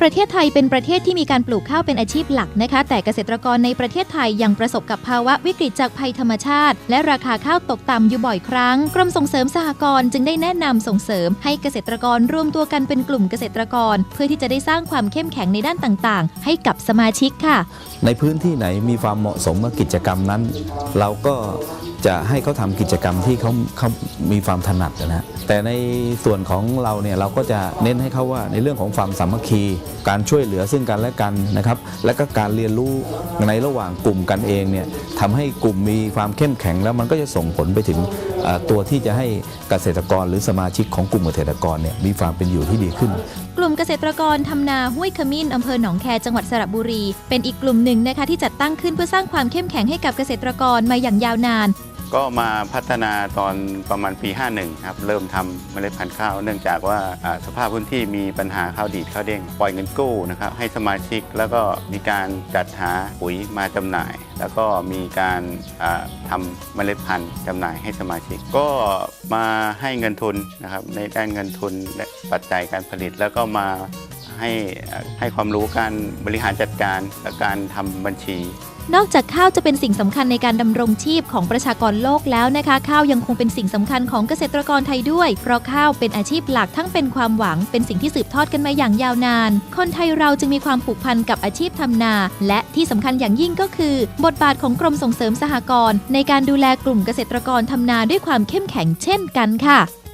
ประเทศไทยเป็นประเทศที่มีการปลูกข้าวเป็นอาชีพหลักนะคะ แต่เกษตรกรในประเทศไทยยังประสบกับภาวะวิกฤตจากภัยธรรมชาติ และราคาข้าวตกต่ำอยู่บ่อยครั้ง กรมส่งเสริมสหกรณ์จึงได้แนะนำส่งเสริม ให้เกษตรกรรวมตัวกันเป็นกลุ่มเกษตรกร เพื่อที่จะได้สร้างความเข้มแข็งในด้านต่างๆ ให้กับสมาชิกค่ะ ในพื้นที่ไหนมีความเหมาะสมกับกิจกรรมนั้น เราก็ จะให้เขาทำกิจกรรมที่เขาเขามีความถนัดนะฮะแต่ในส่วนของเราเนี่ยเราก็จะเน้นให้เขาว่าในเรื่องของความสามัคคี การช่วยเหลือซึ่งกันและกันนะครับ และก็การเรียนรู้ในระหว่างกลุ่มกันเองเนี่ยทำให้กลุ่มมีความเข้มแข็งแล้วมันก็จะส่งผลไปถึงตัวที่จะให้เกษตรกรหรือสมาชิกของกลุ่มเกษตรกรเนี่ยมีความเป็นอยู่ที่ดีขึ้น กลุ่มเกษตรกรทำนาห้วยขมิ้นอำเภอหนองแคจังหวัดสระบุรี เป็นอีกกลุ่มหนึ่งนะคะที่จัดตั้งขึ้นเพื่อสร้างความเข้มแข็งให้กับเกษตรกรมาอย่างยาวนาน ก็มาพัฒนาตอนประมาณปี 51 ครับ เริ่มทำเมล็ดพันธุ์ข้าว เนื่องจากว่าสภาพพื้นที่มีปัญหาข้าวดีดข้าวเด้งปล่อยเงินกู้นะครับให้สมาชิกแล้วก็มีการจัดหาปุ๋ยมาจำหน่าย แล้วก็มีการอ่าทำเมล็ดพันธุ์จำหน่ายให้สมาชิก ก็มาให้เงินทุนนะครับในด้านเงินทุนและปัจจัยการผลิตแล้วก็มาให้ให้ความรู้การบริหารจัดการและการทำบัญชี นอกจากข้าวจะเป็นสิ่งสำคัญในการดำรงชีพของประชากรโลกแล้วนะคะ ข้าวยังคงเป็นสิ่งสำคัญของเกษตรกรไทยด้วย เพราะข้าวเป็นอาชีพหลักทั้งเป็นความหวัง เป็นสิ่งที่สืบทอดกันมาอย่างยาวนาน คนไทยเราจึงมีความผูกพันกับอาชีพทำนา และที่สำคัญอย่างยิ่งก็คือ บทบาทของกรมส่งเสริมสหกรณ์ในการดูแลกลุ่มเกษตรกรทำนาด้วยความเข้มแข็งเช่นกันค่ะ